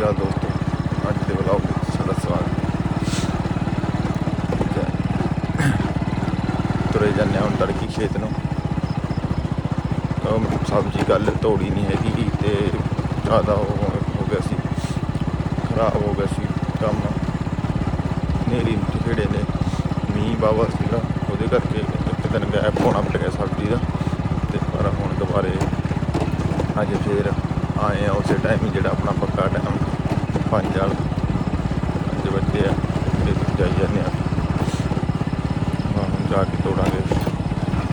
ਯਾ ਦੋਸਤੋ ਅੱਜ ਦੇ ਵਲੌਗ ਵਿੱਚ ਸਾਡਾ ਸਵਾਗਤ ਤੁਰੇ ਜਾਂਦੇ ਹਾਂ ਹੁਣ ਤੜਕੀ ਖੇਤ ਨੂੰ ਤਾਂ ਸਬਜ਼ੀ ਗੱਲ ਤੋੜੀ ਨਹੀਂ ਹੈਗੀ ਤੇ ਜ਼ਿਆਦਾ ਉਹ ਹੋ ਗਿਆ ਸੀ ਖਰਾਬ ਹੋ ਗਿਆ ਸੀ ਕੰਮ ਨੇਰੀ ਜਿਹੜੇ ਨੇ ਮੀਂਹ ਬਾਵਾ ਸੀਗਾ ਉਹਦੇ ਕਰਕੇ ਇੱਕ ਦਿਨ ਗੈਪ ਹੋਣਾ ਪੈ ਗਿਆ ਸਬਜ਼ੀ ਦਾ ਤੇ ਪਰ ਹੁਣ ਦੁਬਾਰੇ ਅੱਜ ਫੇਰ ਆਏ ਆ ਉਸੇ ਟਾਈਮ ਜਿਹੜਾ ਆਪਣਾ ਪੱਕਾ ਟਾਈਮ ਪੰਜ ਵਾਲ ਪੰਜ ਵਜੇ ਆ, ਤੇ ਜਾਈ ਜਾਂਦੇ ਆ। ਹਾਂ ਹੁਣ ਜਾ ਕੇ ਤੋੜਾਂਗੇ।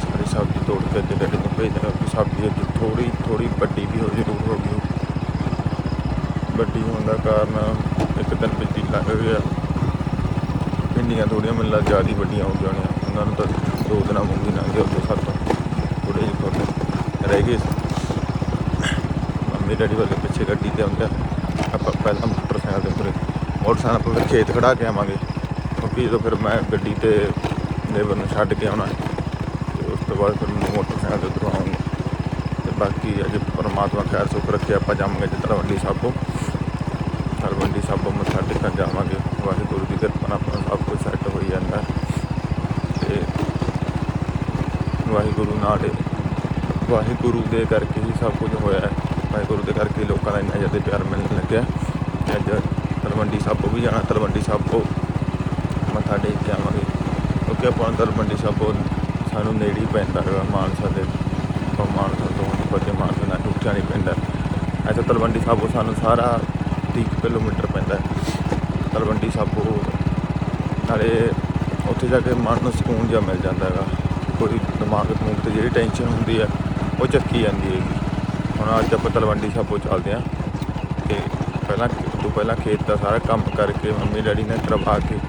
ਸਾਰੀ ਸਬਜ਼ੀ ਤੋੜ ਕੇ ਅੱਜ ਡੈਡੀ ਨੂੰ ਭੇਜਣਾ ਕਿ ਸਬਜ਼ੀ ਅੱਜ ਥੋੜੀ ਥੋੜੀ ਵੱਡੀ ਵੀ ਹੋ ਜ਼ਰੂਰ ਹੋ ਗਈ ਵੱਡੀ ਹੋਣ ਦਾ ਕਾਰਨ ਇੱਕ ਦਿਨ ਵਿੱਚ ਹੀ ਲੱਗ ਗਿਆ। ਭਿੰਡੀਆਂ ਥੋੜੀਆਂ ਮੈਨੂੰ ਲੱਗ ਜ਼ਿਆਦਾ ਵੱਡੀਆਂ ਹੋ ਜਾਣੀਆਂ। ਉਹਨਾਂ ਨੂੰ ਤਾਂ ਦੋ ਦਿਨਾਂ ਮੁੰਗੀ ਲੰਘ ਗਏ ਉੱਥੇ ਸੱਤ ਥੋੜੇ ਜਿਹੇ ਫੁੱਲ ਰਹਿ ਗਏ ਸੀ ਡੈਡੀ ਵਾਲੇ ਪਿੱਛੇ ਗੱਡੀ ਤੇ ਆਉਂਦਾ। ਆਪਾਂ ਪਹਿਲਾਂ ਮੋਟਰਸਾਈਕਲ ਦੇ ਉੱਪਰ ਮੋਟਰਸਾਈਕਲ ਆਪਾਂ ਫਿਰ ਖੇਤ ਖੜਾ ਕੇ ਆਵਾਂਗੇ। ਕਿਉਂਕਿ ਜਦੋਂ ਫਿਰ ਮੈਂ ਗੱਡੀ ਤੇ ਲੇਬਰ ਨੂੰ ਛੱਡ ਕੇ ਆਉਣਾ, ਤੇ ਉਸ ਤੋਂ ਬਾਅਦ ਫਿਰ ਮੈਂ ਮੋਟਰਸਾਈਕਲ ਦੇ ਉੱਪਰ ਆਉਂਗਾ। ਤੇ ਬਾਕੀ ਅੱਜ ਪਰਮਾਤਮਾ ਖੈਰ ਸੁਖ ਰੱਖੇ, ਆਪਾਂ ਜਾਵਾਂਗੇ ਜਿੱਦਾਂ ਤਲਵੰਡੀ ਸਾਬੋ। ਤਲਵੰਡੀ ਸਾਬੋ ਮੱਥਾ ਟੇਕਣ ਜਾਵਾਂਗੇ। ਵਾਹਿਗੁਰੂ ਦੀ ਕਿਰਪਾ ਨਾਲ ਆਪਣਾ ਸਭ ਕੁਝ ਸੈੱਟ ਹੋਈ ਜਾਂਦਾ। ਤੇ ਵਾਹਿਗੁਰੂ ਨਾਲ ਇਹ- ਵਾਹਿਗੁਰੂ ਦੇ ਕਰਕੇ ਹੀ ਸਭ ਕੁਝ ਹੋਇਆ ਹੈ। ਵਾਹਿਗੁਰੂ ਦੇ ਕਰਕੇ ਲੋਕਾਂ ਦਾ ਇੰਨਾ ਜ਼ਿਆਦਾ ਪਿਆਰ ਮਿਲਣ ਲੱਗਿਆ। ਤੇ ਅੱਜ ਤਲਵੰਡੀ ਸਾਬੋ ਵੀ ਜਾਣਾ, ਤਲਵੰਡੀ ਸਾਬੋ ਮੱਥਾ ਟੇਕ ਕੇ ਆਵਾਂਗੇ। ਕਿਉਂਕਿ ਆਪਾਂ ਤਲਵੰਡੀ ਸਾਬੋ ਸਾਨੂੰ ਨੇੜੇ ਹੀ ਪੈਂਦਾ ਹੈਗਾ, ਮਾਨਸਾ ਦੇ ਤੋਂ ਮਾਨਸਾ ਤੋਂ ਬੱਚੇ ਮਾਨਸਾ ਨਾਲ ਉੱਚਾ ਨਹੀਂ ਪੈਂਦਾ। ਐਸਾ ਤਲਵੰਡੀ ਸਾਬੋ ਸਾਨੂੰ ਸਾਰਾ 30 ਕਿਲੋਮੀਟਰ ਪੈਂਦਾ। ਤਲਵੰਡੀ ਸਾਬੋ ਨਾਲੇ ਉੱਥੇ ਜਾ ਕੇ ਮਨ ਨੂੰ ਸਕੂਨ ਜਿਹਾ ਮਿਲ ਜਾਂਦਾ ਹੈਗਾ। ਕੋਈ ਦਿਮਾਗ ਦਮੂਗ ਤੇ ਜਿਹੜੀ ਟੈਨਸ਼ਨ ਹੁੰਦੀ ਹੈ, ਉਹ ਚੱਕੀ ਜਾਂਦੀ ਹੈਗੀ। ਹੁਣ ਅੱਜ ਆਪਾਂ ਤਲਵੰਡੀ ਸਾਬੋ ਚੱਲਦੇ ਹਾਂ ਤੇ ਪਹਿਲਾਂ ਤੋਂ ਪਹਿਲਾਂ ਖੇਤ ਦਾ ਸਾਰਾ ਕੰਮ ਕਰਕੇ ਮੰਮੀ ਡੈਡੀ ਨੇ ਕਰਵਾ ਕੇ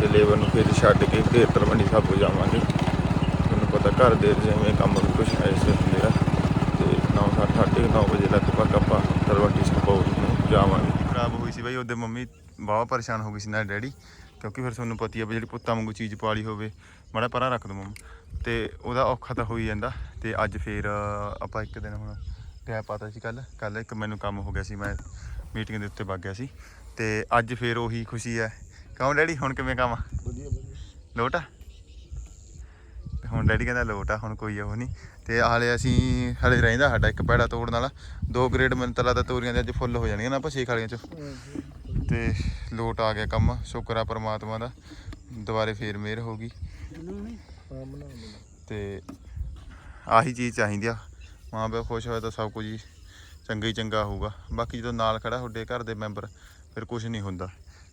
ਤੇ ਲੇਬਰ ਨੂੰ ਫਿਰ ਛੱਡ ਕੇ ਫਿਰ ਤਲਵੰਡੀ ਸਾਬੋ ਜਾਵਾਂਗੇ। ਤੁਹਾਨੂੰ ਪਤਾ ਘਰ ਦੇ ਜਿਵੇਂ ਕੰਮ ਕੁਝ ਐਸੇ ਹੁੰਦੇ। ਆ ਤੇ 9:30 9 ਵਜੇ ਲਗਭਗ ਆਪਾਂ ਤਲਵੰਡੀ ਸਾਬੋ ਜਾਵਾਂਗੇ। ਖਰਾਬ ਹੋਈ ਸੀ ਬਈ, ਉਹਦੇ ਮੰਮੀ ਬਹੁਤ ਪਰੇਸ਼ਾਨ ਹੋ ਗਈ ਸੀ ਨਾਲ ਡੈਡੀ, ਕਿਉਂਕਿ ਫਿਰ ਤੁਹਾਨੂੰ ਪਤੀ ਆ ਵੀ ਜਿਹੜੀ ਪੁੱਤਾਂ ਵਾਂਗੂ ਚੀਜ਼ ਪਾਲੀ ਹੋਵੇ, ਮਾੜਾ ਪਰਾਂ ਰੱਖ ਦੋ ਮੰਮ। ਤੇ ਉਹਦਾ ਔਖਾ ਤਾਂ ਹੋਈ ਜਾਂਦਾ। ਤੇ ਅੱਜ ਫੇਰ ਆਪਾਂ ਇੱਕ ਦਿਨ ਹੁਣ ਗੈਪ ਪਾਤਾ ਸੀ ਕੱਲ ਕੱਲ ਇੱਕ ਮੈਨੂੰ ਕੰਮ ਹੋ ਗਿਆ ਸੀ ਮੈਂ ਮੀਟਿੰਗ ਦੇ ਉੱਤੇ ਵਗ ਗਿਆ ਸੀ। ਤੇ ਅੱਜ ਫੇਰ ਉਹੀ ਖੁਸ਼ੀ ਹੈ। ਕਹੋ ਡੈਡੀ ਹੁਣ ਕਿਵੇਂ ਕੰਮ ਵਧੀਆ ਵਧੀਆ। ਲੋਟ ਆ? ਤੇ ਹੁਣ ਡੈਡੀ ਕਹਿੰਦਾ ਲੋਟ ਆ ਹੁਣ ਕੋਈ ਉਹ ਨਹੀਂ। ਤੇ ਹਾਲੇ ਅਸੀਂ ਹਲੇ ਰਹਿੰਦਾ ਸਾਡਾ ਇੱਕ ਪੈੜਾ ਤੋੜਨ ਵਾਲਾ। ਦੋ ਗ੍ਰੇਡ ਮੈਨੂੰ ਤਾਂ ਲੱਗਦਾ ਤੋਰੀਆਂ ਦੇ ਅੱਜ ਫੁੱਲ ਹੋ ਜਾਣਗੀਆਂ ਨਾ ਆਪਾਂ ਛੇ ਖਾਲੀਆਂ ਚ। ਤੇ ਲੋਟ ਆ ਗਿਆ ਕੰਮ ਸ਼ੁਕਰ ਆ ਪ੍ਰਮਾਤਮਾ ਦਾ। ਦੁਬਾਰੇ ਫੇਰ ਮਿਹਰ ਹੋ ਗਈ। ਦੇ ਤੇ ਆਹੀ ਚੀਜ਼ ਚਾਹੀਦੀ ਆ। ਮਾਂ ਪਿਓ ਖੁਸ਼ ਹੋਇਆ ਤਾਂ ਸਭ ਕੁਝ ਹੀ ਚੰਗਾ ਹੀ ਚੰਗਾ ਹੋਊਗਾ। ਬਾਕੀ ਜਦੋਂ ਨਾਲ ਖੜਾ ਤੁਹਾਡੇ ਘਰ ਦੇ ਮੈਂਬਰ, ਫਿਰ ਕੁਝ ਨਹੀਂ ਹੁੰਦਾ।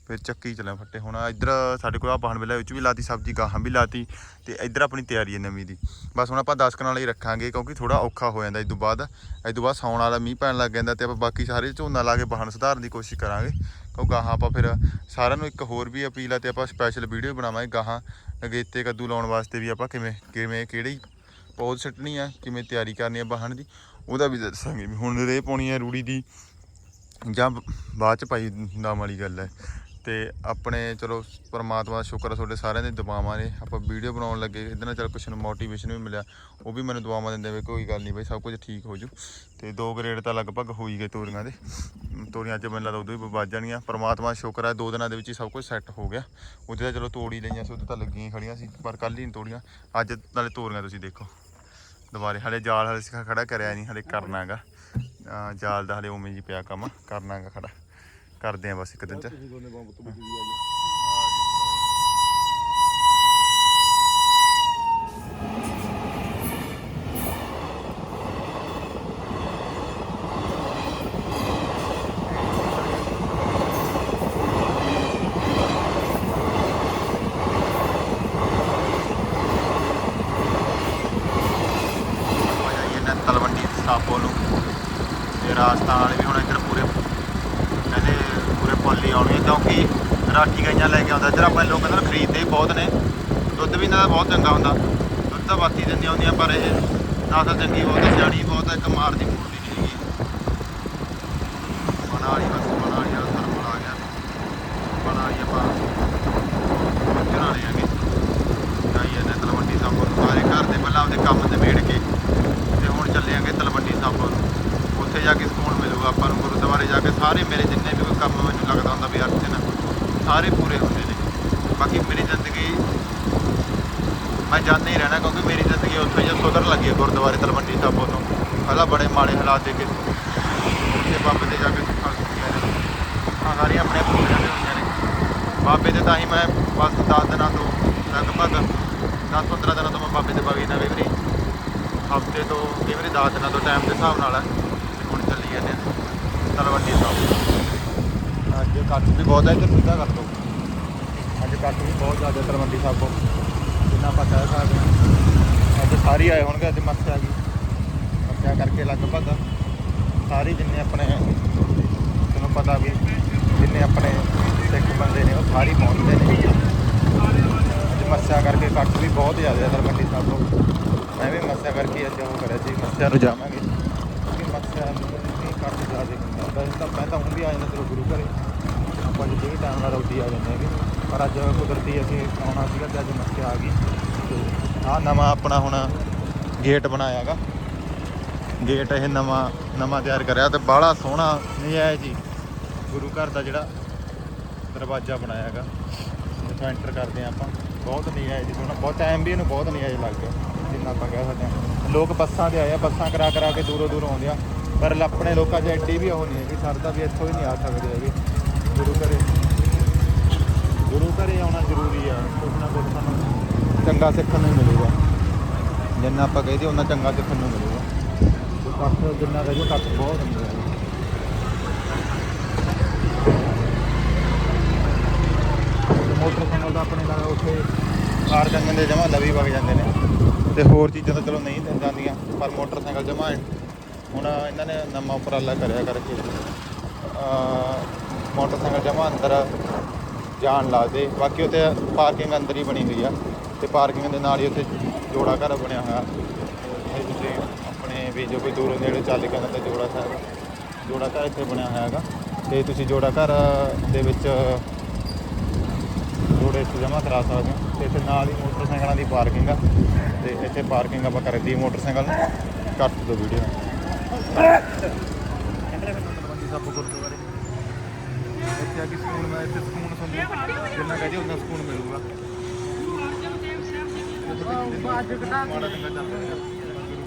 ਫਿਰ ਚੱਕੀ ਚਲੇ ਫੱਟੇ। ਹੁਣ ਇੱਧਰ ਸਾਡੇ ਕੋਲ ਆ ਬਾਹਣ ਵੇਲੇ ਵਿੱਚ ਵੀ ਲਾਤੀ ਸਬਜ਼ੀ, ਗਾਹਾਂ ਵੀ ਲਾਤੀ ਤੇ ਇੱਧਰ ਆਪਣੀ ਤਿਆਰੀ ਹੈ ਨਵੀਂ ਦੀ। ਬਸ ਹੁਣ ਆਪਾਂ 10 ਕਨਾਲ ਹੀ ਰੱਖਾਂਗੇ ਕਿਉਂਕਿ ਥੋੜਾ ਔਖਾ ਹੋ ਜਾਂਦਾ। ਇਸ ਤੋਂ ਬਾਅਦ ਇਸ ਤੋਂ ਬਾਅਦ ਸੌਣ ਵਾਲਾ ਮੀਂਹ ਪੈਣ ਲੱਗ ਜਾਂਦਾ ਤੇ ਆਪਾਂ ਬਾਕੀ ਸਾਰੇ ਝੋਨਾ ਲਾ ਕੇ ਬਾਹਣ ਸੁਧਾਰਨ ਦੀ ਕੋਸ਼ਿਸ਼ ਕਰਾਂਗੇ। ਕਿਉਂਕਿ ਗਾਹਾਂ ਆਪਾਂ ਫਿਰ ਸਾਰਿਆਂ ਨੂੰ ਇੱਕ ਹੋਰ ਵੀ ਅਪੀਲ ਆ ਤੇ ਆਪਾਂ ਸਪੈਸ਼ਲ ਵੀਡੀਓ ਬਣਾਵਾਂਗੇ ਗਾਹਾਂ ਅਗੇਤੇ ਕੱਦੂ ਲਾਉਣ ਵਾਸਤੇ ਵੀ ਆਪਾਂ ਕਿਵੇਂ ਕਿਵੇਂ, ਕਿਹੜੀ ਪੌਦ ਸੱਟਣੀ ਆ, ਕਿਵੇਂ ਤਿਆਰੀ ਕਰਨੀ ਆ ਬਾਹਣ ਦੀ, ਉਹਦਾ ਵੀ ਦੱਸਾਂਗੇ। ਵੀ ਹੁਣ ਰੇ ਪਾਉਣੀ ਆ ਰੂੜੀ ਦੀ, ਜਾਂ ਬਾਅਦ ਚ ਪਾਈ ਦਾਮ ਵਾਲੀ ਗੱਲ ਹੈ ਤੇ ਆਪਣੇ ਚਲੋ ਪਰਮਾਤਮਾ ਦਾ ਸ਼ੁਕਰ ਹੈ ਤੁਹਾਡੇ ਸਾਰਿਆਂ ਦੇ ਦੁਆਵਾਂ ਨੇ। ਆਪਾਂ ਵੀਡੀਓ ਬਣਾਉਣ ਲੱਗੇ, ਇਹਦੇ ਨਾਲ ਚਲ ਕੁਛ ਨੂੰ ਮੋਟੀਵੇਸ਼ਨ ਵੀ ਮਿਲਿਆ। ਉਹ ਵੀ ਮੈਨੂੰ ਦੁਆਵਾਂ ਦਿੰਦੇ ਵੇ ਕੋਈ ਗੱਲ ਨਹੀਂ ਬਈ, ਸਭ ਕੁਝ ਠੀਕ ਹੋ ਜੂ। ਤੇ ਦੋ ਗ੍ਰੇਡ ਤਾਂ ਲਗਭਗ ਹੋ ਹੀ ਗਏ ਤੋਰੀਆਂ ਦੇ। ਤੋਰੀਆਂ ਅੱਜ ਮੈਨੂੰ ਲੱਗਦਾ ਉਦੋਂ ਵੀ ਵੱਜ ਜਾਣੀਆਂ। ਪਰਮਾਤਮਾ ਦਾ ਸ਼ੁਕਰ ਹੈ ਦੋ ਦਿਨਾਂ ਦੇ ਵਿੱਚ ਹੀ ਸਭ ਕੁਝ ਸੈੱਟ ਹੋ ਗਿਆ। ਉਹਦੇ ਤਾਂ ਚਲੋ ਤੋੜੀ ਲਈਆਂ ਸੀ ਉਹਦੇ ਤਾਂ ਲੱਗੀਆਂ ਹੀ ਖੜੀਆਂ ਸੀ, ਪਰ ਕੱਲ ਹੀ ਨਹੀਂ ਤੋੜੀਆਂ। ਅੱਜ ਨਾਲੇ ਤੋਰੀਆਂ ਤੁਸੀਂ ਦੇਖੋ। ਦੁਬਾਰੇ ਹਲੇ ਜਾਲ ਹਲੇ ਸਿਖਾ ਖੜਾ ਕਰਿਆ ਨਹੀਂ ਹਲੇ ਕਰਨਾ ਹੈਗਾ। ਜਾਲ ਦਾ ਹਲੇ ਉਵੇਂ ਜੀ ਪਿਆ ਕੰਮ, ਕਰਨਾ ਹੈਗਾ ਖੜਾ। ਕਰਦੇ ਆ ਬਸ ਇੱਕ ਦਿਨ ਚ ਤੁਸੀਂ ਦੋਨੇ ਬੰਬ ਤੋਂ ਬਚੀ ਆ ਆਪਾਂ ਜਾਈਏ ਨਾ ਤਲਵੰਡੀ ਸਾਬੋ ਨੂੰ ਤੇ ਵਾਲੇ ਵੀ ਹੁਣ ਇੱਧਰ ਪੂਰੇ ਕਹਿੰਦੇ ਪੂਰੇ ਪੁੱਲ ਹੀ ਆਉਣਗੇ ਕਿਉਂਕਿ ਰਾਠੀ ਗਾਈਆਂ ਲੈ ਕੇ ਆਉਂਦਾ। ਇੱਧਰ ਆਪਣੇ ਲੋਕ ਇੱਧਰ ਖਰੀਦਦੇ ਹੀ ਬਹੁਤ ਨੇ। ਦੁੱਧ ਵੀ ਇਹਨਾਂ ਦਾ ਬਹੁਤ ਚੰਗਾ ਹੁੰਦਾ। ਦੁੱਧ ਤਾਂ ਬਾਤੀ ਦਿੰਦੀਆਂ ਹੁੰਦੀਆਂ, ਪਰ ਇਹ ਨਾ ਤਾਂ ਚੰਗੀ ਬਹੁਤ ਹੈ ਸਿਆਣੀ ਬਹੁਤ ਹੈ ਇੱਕ ਮਾਰਦੀ ਮੂਰਦੀ ਨਹੀਂ ਹੈਗੀ। ਬਣਾ ਵਾਲੀ ਬਸ ਬਣਾ ਵਾਲੀ ਵਾਲਾ ਸਰਮਲ ਆ ਗਿਆ। ਬਣਾ ਵਾਲੀ ਆਪਾਂ ਪਹੁੰਚਣ ਵਾਲੇ ਹੈਗੇ ਨੇ ਤਲਵੰਡੀ ਸਾਬੋ ਸਾਰੇ ਘਰ ਦੇ ਪਹਿਲਾਂ ਆਪਦੇ ਕੰਮ ਤੇ ਵੇੜ ਕੇ ਤੇ ਹੁਣ ਚੱਲੇ ਆਂਗੇ ਤਲਵੰਡੀ ਸਾਬੋ ਨੂੰ ਉੱਥੇ ਜਾ ਕੇ ਸਕੂਨ ਮਿਲੂਗਾ ਆਪਾਂ ਨੂੰ ਗੁਰਦੁਆਰੇ ਜਾ ਕੇ ਸਾਰੇ ਮੇਰੇ ਜਿੰਨੇ ਵੀ ਕੋਈ ਕੰਮ ਸਾਰੇ ਪੂਰੇ ਹੁੰਦੇ ਨੇ ਬਾਕੀ ਮੇਰੀ ਜ਼ਿੰਦਗੀ ਮੈਂ ਜਾਣਦਾ ਹੀ ਰਹਿਣਾ ਕਿਉਂਕਿ ਮੇਰੀ ਜ਼ਿੰਦਗੀ ਉੱਥੇ ਹੀ ਸੁਧਰਨ ਲੱਗੀ ਹੈ ਗੁਰਦੁਆਰੇ ਤਲਵੰਡੀ ਸਾਬੋ ਤੋਂ। ਪਹਿਲਾਂ ਬੜੇ ਮਾੜੇ ਹਾਲਾਤ ਦੇ ਕੇ ਉੱਥੇ ਬਾਬੇ ਦੇ ਜਾ ਕੇ ਸੁੱਖਾਂ ਸੁੱਖੀਆਂ ਨੇ ਸੁੱਖਾਂ ਸਾਰੀਆਂ ਆਪਣੇ ਪੂਰੀਆਂ ਦੇ ਹੋਈਆਂ ਨੇ। ਬਾਬੇ ਦੇ ਤਾਂ ਹੀ ਮੈਂ ਬਸ 10 ਦਿਨਾਂ ਤੋਂ ਲਗਭਗ 10-15 ਦਿਨਾਂ ਤੋਂ ਮੈਂ ਬਾਬੇ ਦੇ ਬਾਗੀ ਨਾ ਕਈ ਵਾਰੀ ਹਫ਼ਤੇ ਤੋਂ ਕਈ ਵਾਰੀ 10 ਦਿਨਾਂ ਤੋਂ ਟਾਈਮ ਦੇ ਹਿਸਾਬ ਨਾਲ ਹੁਣ ਚੱਲੀ ਜਾਂਦੇ ਹਾਂ ਤਲਵੰਡੀ ਸਾਹਿਬ ਅੱਜ ਕੱਟ ਵੀ ਬਹੁਤ ਹੈ ਇੱਧਰ ਸਿੱਧਾ ਕਰ ਦੋ? ਅੱਜ ਕੱਟ ਵੀ ਬਹੁਤ ਜ਼ਿਆਦਾ ਤਲਵੰਡੀ ਸਾਹਿਬੋਂ ਜਿੰਨਾ ਆਪਾਂ ਕਹਿ ਸਕਦੇ ਹਾਂ। ਅੱਜ ਸਾਰੀ ਆਏ ਹੋਣਗੇ, ਅੱਜ ਮੱਸਿਆ ਗਈ ਮੱਸਿਆ ਕਰਕੇ ਲਗਭਗ ਸਾਰੇ ਜਿੰਨੇ ਆਪਣੇ, ਤੁਹਾਨੂੰ ਪਤਾ ਵੀ, ਜਿੰਨੇ ਆਪਣੇ ਸਿੱਖ ਬੰਦੇ ਨੇ, ਉਹ ਸਾਰੇ ਪਹੁੰਚਦੇ ਨੇ। ਅੱਜ ਮੱਸਿਆ ਕਰਕੇ ਕੱਟ ਵੀ ਬਹੁਤ ਜ਼ਿਆਦਾ ਹੈ ਸਾਹਿਬ ਤੋਂ। ਮੈਂ ਵੀ ਮੱਸਿਆ ਕਰਕੇ ਅੱਜ ਉਹ ਕਰਿਆ ਸੀ ਮੱਸਿਆ ਨੂੰ ਜਾਵਾਂਗੇ ਕਿਉਂਕਿ ਮੱਸਿਆ ਨੂੰ ਕੱਟ ਜ਼ਿਆਦਾ ਹੁੰਦਾ। ਵੈਸੇ ਤਾਂ ਮੈਂ ਤਾਂ ਹੁਣ ਵੀ ਆ ਜਾਂਦਾ ਚਲੋ ਗੁਰੂ ਘਰੇ। ਆਪਾਂ ਜਿੱਦੇ ਵੀ ਟਾਈਮ ਨਾਲ ਰੋਟੀ ਆ ਜਾਂਦੇ ਹੈਗੇ। ਪਰ ਅੱਜ ਕੁਦਰਤੀ ਅਸੀਂ ਆਉਣਾ ਸੀਗਾ ਤੇ ਅੱਜ ਮੱਸਿਆ ਆ ਗਈ। ਤੇ ਆਹ ਨਵਾਂ ਆਪਣਾ ਹੁਣ ਗੇਟ ਬਣਾਇਆ ਹੈਗਾ ਗੇਟ ਇਹ ਨਵਾਂ ਨਵਾਂ ਤਿਆਰ ਕਰਿਆ ਤੇ ਬਾਹਲਾ ਸੋਹਣਾ ਨਜਾਇਜ਼ ਜੀ। ਗੁਰੂ ਘਰ ਦਾ ਜਿਹੜਾ ਦਰਵਾਜ਼ਾ ਬਣਾਇਆ ਹੈਗਾ ਜਿੱਥੋਂ ਐਂਟਰ ਕਰਦੇ ਹਾਂ ਆਪਾਂ। ਬਹੁਤ ਨਜਾਇਜ਼ ਜੀ, ਸੋਹਣਾ, ਬਹੁਤ ਟਾਈਮ ਵੀ ਇਹਨੂੰ ਬਹੁਤ ਨਜਾਇਜ਼ ਲੱਗ ਗਿਆ ਜਿੰਨਾ ਆਪਾਂ ਕਹਿ ਸਕਦੇ ਹਾਂ। ਲੋਕ ਬੱਸਾਂ ਤੇ ਆਏ ਆ, ਬੱਸਾਂ ਕਰਾ ਕਰਾ ਕੇ ਦੂਰੋਂ ਦੂਰੋਂ ਆਉਂਦੇ ਆ। ਪਰ ਆਪਣੇ ਲੋਕਾਂ 'ਚ ਐਡੀ ਵੀ ਉਹ ਨਹੀਂ ਹੈਗੀ ਕਿ ਸਰਦਾ ਵੀ ਇੱਥੋਂ ਹੀ ਨਹੀਂ ਆ ਸਕਦੇ ਹੈਗੇ। ਗੁਰੂ ਘਰੇ ਗੁਰੂ ਘਰੇ ਆਉਣਾ ਜ਼ਰੂਰੀ ਆ। ਕੁਝ ਨਾ ਕੁਝ ਸਾਨੂੰ ਚੰਗਾ ਸਿੱਖਣ ਨੂੰ ਮਿਲੂਗਾ। ਜਿੰਨਾ ਆਪਾਂ ਕਹਦੇ ਉਹਨਾਂ ਚੰਗਾ ਸਿੱਖਣ ਨੂੰ ਮਿਲੂਗਾ। ਤੇ ਕੱਠ ਜਿੰਨਾ ਕਹਦੇ ਕੱਠ ਬਹੁਤ ਹੁੰਦਾ ਹੈ ਮੋਟਰਸਾਈਕਲ ਦਾ ਆਪਣੇ ਨਾਲ ਉੱਥੇ ਕਾਰ ਜੰਗਨ ਦੇ ਜਮਾ ਲਵੀ ਵਗ ਜਾਂਦੇ ਨੇ ਤੇ ਹੋਰ ਚੀਜ਼ਾਂ ਤਾਂ ਚਲੋ ਨਹੀਂ ਜਾਂਦੀਆਂ, ਪਰ ਮੋਟਰਸਾਈਕਲ ਜਮਾ ਹੁਣ ਇਹਨਾਂ ਨੇ ਨਵਾਂ ਉਪਰਾਲਾ ਕਰਿਆ ਕਰਕੇ। ਮੋਟਰਸਾਈਕਲ ਜਮਾ ਅੰਦਰ ਜਾਣ ਲਾ ਦੇ ਬਾਕੀ ਉੱਥੇ ਪਾਰਕਿੰਗ ਅੰਦਰ ਹੀ ਬਣੀ ਹੋਈ ਆ। ਤੇ ਪਾਰਕਿੰਗ ਦੇ ਨਾਲ ਹੀ ਉੱਥੇ ਜੋੜਾ ਘਰ ਬਣਿਆ ਹੋਇਆ। ਇਹ ਤੁਸੀਂ ਆਪਣੇ ਵੀ ਜੋ ਕੋਈ ਦੂਰੋਂ ਨੇੜੇ ਚੱਲ ਕੇ ਆਉਂਦਾ ਤੇ ਜੋੜਾ ਸਾਹਿਬ ਜੋੜਾ ਘਰ ਇੱਥੇ ਬਣਿਆ ਹੋਇਆ ਹੈਗਾ। ਤੇ ਤੁਸੀਂ ਜੋੜਾ ਘਰ ਦੇ ਵਿੱਚ ਜੋੜੇ ਇੱਥੇ ਜਮ੍ਹਾਂ ਕਰਾ ਸਕਦੇ ਹੋ। ਤੇ ਇੱਥੇ ਨਾਲ ਹੀ ਮੋਟਰਸਾਈਕਲਾਂ ਦੀ ਪਾਰਕਿੰਗ ਆ। ਤੇ ਇੱਥੇ ਪਾਰਕਿੰਗ ਆਪਾਂ ਕਰ ਦੀ ਮੋਟਰਸਾਈਕਲ ਨੂੰ। ਕੱਟ ਦੋ ਵੀਡੀਓ। ਸਭ ਗੁਰਦੁਆਰੇ ਇੱਥੇ ਆ ਕੇ ਸਕੂਨ ਮੈਂ ਇੱਥੇ ਸਕੂਨ ਤੁਹਾਨੂੰ ਜਿੰਨਾ ਕਹੇ ਉਹਨਾਂ ਸਕੂਨ ਮਿਲੂਗਾ। ਗੁਰੂ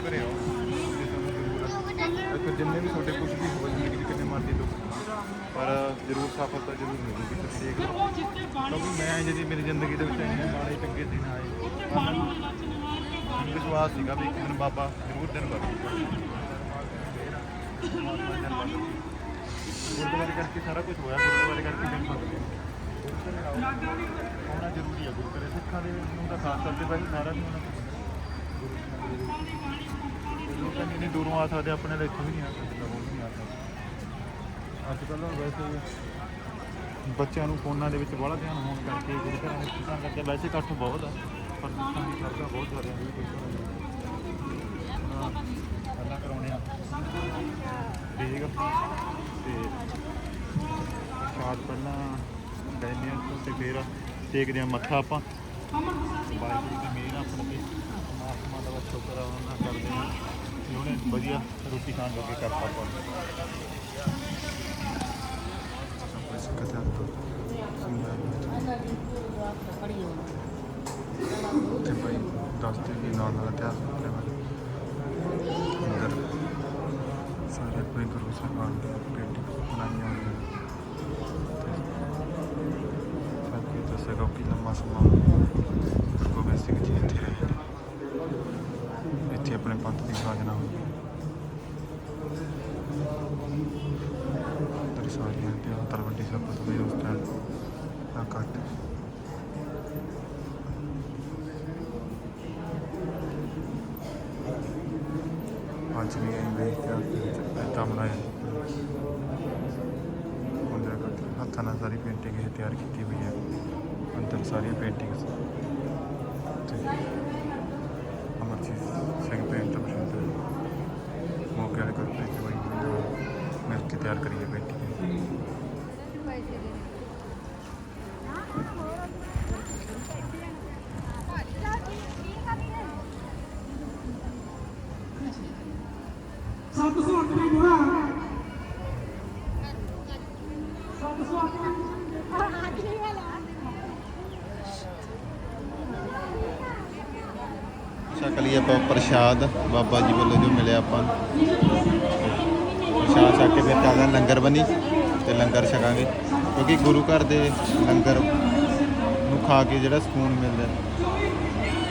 ਘਰੇ ਆਓ ਜੇ ਜਿੰਨੇ ਵੀ ਤੁਹਾਡੇ ਕੁਝ ਵੀ ਹੋਵੇ ਜ਼ਿੰਦਗੀ ਕਿੰਨੇ ਮਰਜ਼ੀ ਦੁੱਖ ਪਰ ਜ਼ਰੂਰ ਸਫਲਤਾ ਜ਼ਰੂਰ ਮਿਲੂਗੀ, ਤੁਸੀਂ ਦੇਖ ਲਓ। ਕਿਉਂਕਿ ਮੈਂ ਜਿਹੜੀ ਮੇਰੀ ਜ਼ਿੰਦਗੀ ਦੇ ਵਿੱਚ ਇੰਨੇ ਮਾੜੇ ਚੰਗੇ ਦਿਨ ਆਏ। ਵਿਸ਼ਵਾਸ ਸੀਗਾ ਵੀ ਇੱਕ ਦਿਨ ਬਾਬਾ ਜ਼ਰੂਰ ਦਿਨ ਬਦਲੂਗਾ ਗੁਰਦੁਆਰੇ ਕਰਕੇ ਸਾਰਾ ਕੁਝ ਹੋਇਆ, ਗੁਰਦੁਆਰੇ ਕਰਕੇ ਦਿਨ ਬਦਲ ਗਿਆ ਆਉਣਾ ਜ਼ਰੂਰੀ ਹੈ ਗੁਰੂ ਘਰੇ ਸਿੱਖਾਂ ਦੇ ਨੂੰ ਤਾਂ ਖਾਸ ਤੌਰ ਤੇ ਵੈਸੇ ਸਾਰਾ ਨਹੀਂ ਹੋਣਾ ਗੁਰੂ ਘਰ ਇੰਨੀ ਦੂਰੋਂ ਆ ਸਕਦੇ, ਆਪਣੇ ਲਈ ਇੱਥੋਂ ਵੀ ਨਹੀਂ ਆ ਸਕਦੇ ਉਹ ਵੀ ਨਹੀਂ ਆ ਸਕਦੇ। ਅੱਜ ਕੱਲ੍ਹ ਵੈਸੇ ਬੱਚਿਆਂ ਨੂੰ ਫੋਨਾਂ ਦੇ ਵਿੱਚ ਬੜਾ ਧਿਆਨ ਹੋਣ ਕਰਕੇ ਗੁਰੂ ਘਰਾਂ ਵਿੱਚ ਸਿੱਖਾਂ ਕਰਕੇ ਵੈਸੇ ਇਕੱਠ ਬਹੁਤ ਆ, ਪਰ ਸਿੱਖਾਂ ਦੀ ਸਰਦਾ ਬਹੁਤ ਜ਼ਿਆਦਾ ਹੈ, ਕੋਈ ਅੱਲਾ ਕਰਾਉਣੇ ਆ ਠੀਕ ਆ। ਤੇ ਸ਼ਾਦ ਪਹਿਲਾਂ ਲੈਂਦੇ ਹਾਂ ਤੇ ਫਿਰ ਟੇਕਦੇ ਹਾਂ ਮੱਥਾ ਆਪਾਂ। ਵਾਹਿਗੁਰੂ ਦੀ ਮਿਹਰ ਆਪਣੇ। ਤੇ ਪਰਮਾਤਮਾ ਦਾ ਸ਼ੁਕਰ ਆ, ਉਹਨਾਂ ਕਰਦੇ ਹਾਂ। ਕਿ ਉਹਨੇ ਵਧੀਆ ਰੋਟੀ ਖਾਣ ਜੋਗੇ ਕਰਤਾ ਆਪਾਂ। ਨੂੰ ਤੇ ਭਾਈ ਦੱਸਦੇ ਕਿ ਨਾਲ ਨਾਲ ਇਤਿਹਾਸ ਬਾਰੇ ਅੰਦਰ ਸਾਰੇ ਆਪਣੇ ਗੁਰੂ ਸਾਹਿਬਾਨ ਦੇ। ਸਾਡੀ ਦੱਸੇਗਾ ਕਿ ਲੰਮਾ ਸਮਾਂ ਗੁਰੂ ਗੋਬਿੰਦ ਸਿੰਘ ਜੀ ਇੱਥੇ ਰਹੇ ਨੇ ਇੱਥੇ ਆਪਣੇ ਪੰਥ ਦੀ ਸਾਜਨਾ ਹੋਈ ਤੇਰੀ ਸਾਰੀਆਂ ਤੇ ਤਲਵੰਡੀ ਸਾਹਿਬ ਤੋਂ ਵੀ ਉਸ ਟਾਈਮ ਆ ਕੱਟ ਅੱਜ ਵੀ ਇਹ ਵੇਖ ਕੇ ਇੱਦਾਂ ਬਣਾਇਆ ਹੱਥਾਂ ਨਾਲ ਸਾਰੀ ਪੇਂਟਿੰਗ ਇਹ ਤਿਆਰ ਕੀਤੀ ਹੋਈ ਹੈ ਅੰਦਰ ਸਾਰੀਆਂ ਪੇਂਟਿੰਗਸ ਤੇ ਅਮਰਜੀਤ ਸਿੰਘ ਪੇਂਟਰ ਮਸ਼ੀਨ ਮੌਕੇ ਵਾਲੇ ਕੋਲ ਬਾਈ ਨਾਲ ਮਿਲ ਕੇ ਤਿਆਰ ਕਰੀਏ ਪੇਂਟਿੰਗ ਆਪਾਂ ਪ੍ਰਸ਼ਾਦ, ਬਾਬਾ ਜੀ ਵੱਲੋਂ ਜੋ ਮਿਲਿਆ ਆਪਾਂ ਨੂੰ। ਪ੍ਰਸ਼ਾਦ ਛਕ ਕੇ ਫਿਰ ਚੱਲਦਾ ਲੰਗਰ ਬਣੀ ਤੇ ਲੰਗਰ ਛਕਾਂਗੇ। ਕਿਉਂਕਿ ਗੁਰੂ ਘਰ ਦੇ ਲੰਗਰ ਨੂੰ ਖਾ ਕੇ ਜਿਹੜਾ ਸਕੂਨ ਮਿਲਦਾ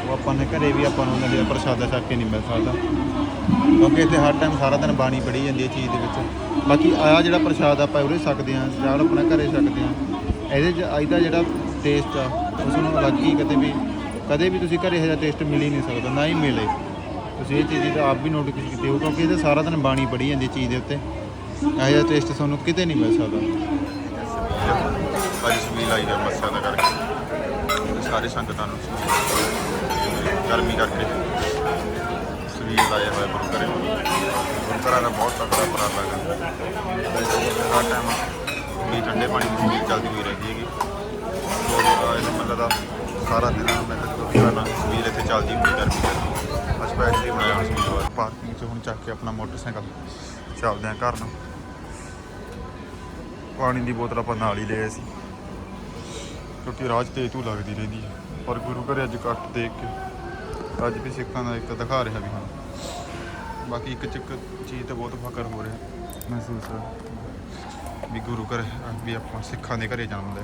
ਉਹ ਆਪਾਂ ਨੇ ਘਰੇ ਵੀ ਆਪਾਂ ਨੂੰ ਉਹਨਾਂ ਦੇ ਪ੍ਰਸ਼ਾਦਾ ਛਕ ਕੇ ਨਹੀਂ ਮਿਲ ਸਕਦਾ। ਕਿਉਂਕਿ ਇੱਥੇ ਹਰ ਟਾਈਮ ਸਾਰਾ ਦਿਨ ਬਾਣੀ ਪੜੀ ਜਾਂਦੀ ਹੈ ਚੀਜ਼ ਦੇ ਵਿੱਚ। ਬਾਕੀ ਆ ਜਿਹੜਾ ਪ੍ਰਸ਼ਾਦ ਆਪਾਂ ਉਰੇ ਛਕਦੇ ਹਾਂ ਜਾਂ ਆਪਣਾ ਘਰੇ ਛਕਦੇ ਹਾਂ, ਇਹਦੇ 'ਚ ਇਹਦਾ ਜਿਹੜਾ ਟੇਸਟ ਆ, ਉਸ ਨੂੰ ਅਲੱਗ ਹੀ ਕਦੇ ਵੀ ਕਦੇ ਵੀ ਤੁਸੀਂ ਘਰੇ ਇਹੋ ਜਿਹਾ ਟੇਸਟ ਮਿਲ ਹੀ ਨਹੀਂ ਸਕਦਾ, ਨਾ ਹੀ ਮਿਲੇ। ਤੁਸੀਂ ਇਹ ਚੀਜ਼ ਦਾ ਆਪ ਵੀ ਨੋਟ ਕੀਤੀ ਹੋ ਕਿਉਂਕਿ ਇਹਦੇ ਸਾਰਾ ਦਿਨ ਬਾਣੀ ਪੜੀ ਜਾਂਦੀ ਚੀਜ਼ ਦੇ ਉੱਤੇ। ਇਹੋ ਜਿਹਾ ਟੇਸਟ ਤੁਹਾਨੂੰ ਕਿਤੇ ਨਹੀਂ ਮਿਲ ਸਕਦਾ। ਅੱਜ ਸਵੀਲ ਆਈ ਹੈ ਮੱਸਿਆ ਦਾ ਕਰਕੇ। ਸਾਰੇ ਸੰਗਤਾਂ ਨੂੰ ਗਰਮੀ ਕਰਕੇ ਸਵੀਲ ਆਇਆ ਹੋਇਆ ਗੁਰੂ ਘਰੇ। ਗੁਰੂ ਦਾ ਬਹੁਤ ਤਕੜਾ ਉਪਰਾਲਾ ਹੈਗਾ ਹਰ ਟਾਈਮ ਵੀ ਠੰਡੇ ਪਾਣੀ ਦੀ ਸਵੀਲ ਚੱਲਦੀ ਹੋਈ ਰਹਿੰਦੀ ਹੈਗੀ। ਉਹ ਇਹ ਮਤਲਬ ਦਾ ਸਾਰਾ ਦਿਨ ਮੈਂ ਤਾਂ ਜਦੋਂ ਵੀ ਇੱਥੇ ਚੱਲਦੀ ਹੁੰਦੀ ਗਰਮੀ ਕਰਕੇ। ਬਸ ਸਪੈਸ਼ਲੀ ਬਣਾਇਆ ਹੋਇਆ ਸਵੀਲ ਪਾਰਕਿੰਗ 'ਚ ਹੁਣ ਚੱਕ ਕੇ ਆਪਣਾ ਮੋਟਰਸਾਈਕਲ ਚੱਲਦੇ ਹਾਂ ਘਰ ਨੂੰ। ਪਾਣੀ ਦੀ ਬੋਤਲ ਆਪਾਂ ਨਾਲ ਹੀ ਲਏ ਸੀ ਕਿਉਂਕਿ ਰਾਜ ਤੇ ਤੂੰ ਲੱਗਦੀ ਰਹਿੰਦੀ ਹੈ ਪਰ ਗੁਰੂ ਘਰ ਅੱਜ ਕੱਟ ਦੇਖ ਕੇ, ਅੱਜ ਵੀ ਸਿੱਖਾਂ ਦਾ ਇੱਕ ਦਿਖਾ ਰਿਹਾ ਵੀ ਹਾਂ। ਬਾਕੀ ਇੱਕ ਚੱਕ ਚੀਜ਼ ਤੇ ਬਹੁਤ ਫਖਰ ਹੋ ਰਿਹਾ। ਮਹਿਸੂਸ ਵੀ ਗੁਰੂ ਘਰ ਵੀ ਆਪਾਂ ਸਿੱਖਾਂ ਦੇ ਘਰੇ ਜਨਮ ਲਿਆ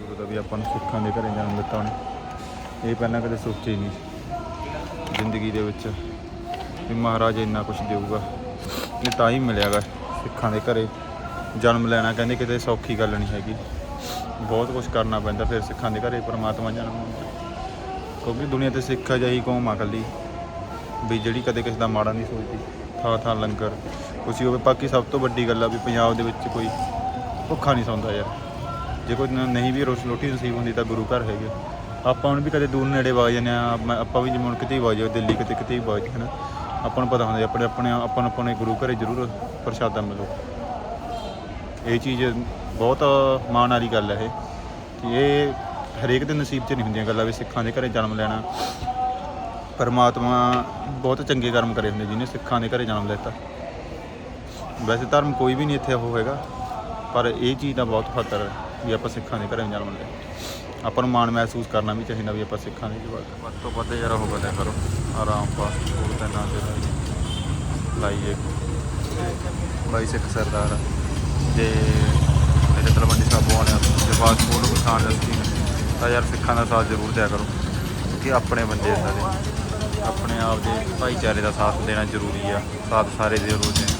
ਗੁਰੂ ਦਾ ਵੀ ਆਪਾਂ ਨੂੰ ਸਿੱਖਾਂ ਦੇ ਘਰੇ ਜਨਮ ਦਿੱਤਾ ਉਹਨੇ। ਇਹ ਪਹਿਲਾਂ ਕਦੇ ਸੋਚਿਆ ਹੀ ਨਹੀਂ ਜ਼ਿੰਦਗੀ ਦੇ ਵਿੱਚ ਵੀ ਮਹਾਰਾਜ ਇੰਨਾ ਕੁਝ ਦੇਊਗਾ। ਇਹ ਤਾਂ ਹੀ ਮਿਲਿਆਗਾ ਸਿੱਖਾਂ ਦੇ ਘਰੇ ਜਨਮ ਲੈਣਾ। ਕਹਿੰਦੇ ਕਿਤੇ ਸੌਖੀ ਗੱਲ ਨਹੀਂ ਹੈਗੀ। ਬਹੁਤ ਕੁਝ ਕਰਨਾ ਪੈਂਦਾ ਫਿਰ ਸਿੱਖਾਂ ਦੇ ਘਰੇ, ਪਰਮਾਤਮਾ ਜਨਮ ਹੁੰਦਾ ਕਿਉਂਕਿ ਦੁਨੀਆ ਤੇ ਸਿੱਖ ਜਾਈ ਕੌਮ ਆ ਇਕੱਲੀ, ਵੀ ਜਿਹੜੀ ਕਦੇ ਕਿਸੇ ਦਾ ਮਾੜਾ ਨਹੀਂ ਸੋਚਦੀ। ਥਾਂ ਥਾਂ ਲੰਗਰ, ਕੁਛ ਹੋਵੇ। ਬਾਕੀ ਸਭ ਤੋਂ ਵੱਡੀ ਗੱਲ ਆ ਵੀ ਪੰਜਾਬ ਦੇ ਵਿੱਚ ਕੋਈ ਭੁੱਖਾ ਨਹੀਂ ਸੌਂਦਾ ਯਾਰ। ਜੇ ਕੋਈ ਨ- ਨਹੀਂ ਵੀ ਰੋਟੀ ਰੋਟੀ ਨਸੀਬ ਹੁੰਦੀ ਤਾਂ ਗੁਰੂ ਘਰ ਹੈਗੇ ਆਪਾਂ ਹੁਣ ਵੀ ਕਦੇ ਦੂਰ ਨੇੜੇ ਵਗ ਜਾਂਦੇ ਆ ਆਪਾਂ ਵੀ ਜਿਵੇਂ ਹੁਣ ਕਿਤੇ ਵਗ ਜਾਓ ਦਿੱਲੀ ਕਿਤੇ ਕਿਤੇ ਵੀ ਵਗ ਜਾਓ ਹਨਾ। ਆਪਾਂ ਨੂੰ ਪਤਾ ਹੁੰਦਾ ਆਪਣੇ ਆਪਣੇ ਆਪਾਂ ਨੂੰ ਆਪਣੇ ਗੁਰੂ ਘਰੇ ਜ਼ਰੂਰ ਪ੍ਰਸ਼ਾਦਾ ਮਿਲੂ। ਇਹ ਚੀਜ਼ ਬਹੁਤ ਮਾਣ ਵਾਲੀ ਗੱਲ ਹੈ ਇਹ। ਕਿ ਇਹ ਹਰੇਕ ਦੇ ਨਸੀਬ 'ਚ ਨਹੀਂ ਹੁੰਦੀਆਂ ਗੱਲਾਂ ਵੀ ਸਿੱਖਾਂ ਦੇ ਘਰੇ ਜਨਮ ਲੈਣਾ। ਪਰਮਾਤਮਾ ਬਹੁਤ ਚੰਗੇ ਕਰਮ ਕਰੇ ਹੁੰਦੇ ਜਿਹਨੇ ਸਿੱਖਾਂ ਦੇ ਘਰੇ ਜਨਮ ਲੈਤਾ। ਵੈਸੇ ਧਰਮ ਕੋਈ ਵੀ ਨਹੀਂ ਇੱਥੇ ਉਹ ਹੈਗਾ। ਪਰ ਇਹ ਚੀਜ਼ ਦਾ ਬਹੁਤ ਫਤਰ ਹੈ। ਵੀ ਆਪਾਂ ਸਿੱਖਾਂ ਦੇ ਘਰੇ ਜਨਮ ਲਿਆ ਆਪਾਂ ਨੂੰ ਮਾਣ ਮਹਿਸੂਸ ਕਰਨਾ ਵੀ ਚਾਹੀਦਾ ਵੀ ਆਪਾਂ ਸਿੱਖਾਂ ਦੇ ਜਵਾਕ। ਵੱਧ ਤੋਂ ਵੱਧ ਯਾਰ ਉਹ ਬਦਿਆ ਕਰੋ। ਆਰਾਮ ਪਾਸ ਹੋਰ ਤਾਂ ਨਾ ਦੇ ਲਾਈਏ। ਬਾਈ ਸਿੱਖ ਸਰਦਾਰ ਆ। ਜੇ ਮੇਰੇ ਤਲਵੰਡੀ ਸਾਹਿਬ ਆਉਣੇ ਆ ਜੇ ਪਾਸਪੋਰਟ ਨੂੰ ਖਾਣ ਦਾ ਸਕੀਮ ਤਾਂ ਯਾਰ ਸਿੱਖਾਂ ਦਾ ਸਾਥ ਜ਼ਰੂਰ ਦਿਆ ਕਰੋ। ਕਿਉਂਕਿ ਆਪਣੇ ਬੰਦੇ ਆ ਸਾਰੇ। ਆਪਣੇ ਆਪ ਦੇ ਭਾਈਚਾਰੇ ਦਾ ਸਾਥ ਦੇਣਾ ਜ਼ਰੂਰੀ ਆ। ਸਾਥ ਸਾਰੇ ਦੇ ਜ਼ਰੂਰ ਦੇਣ।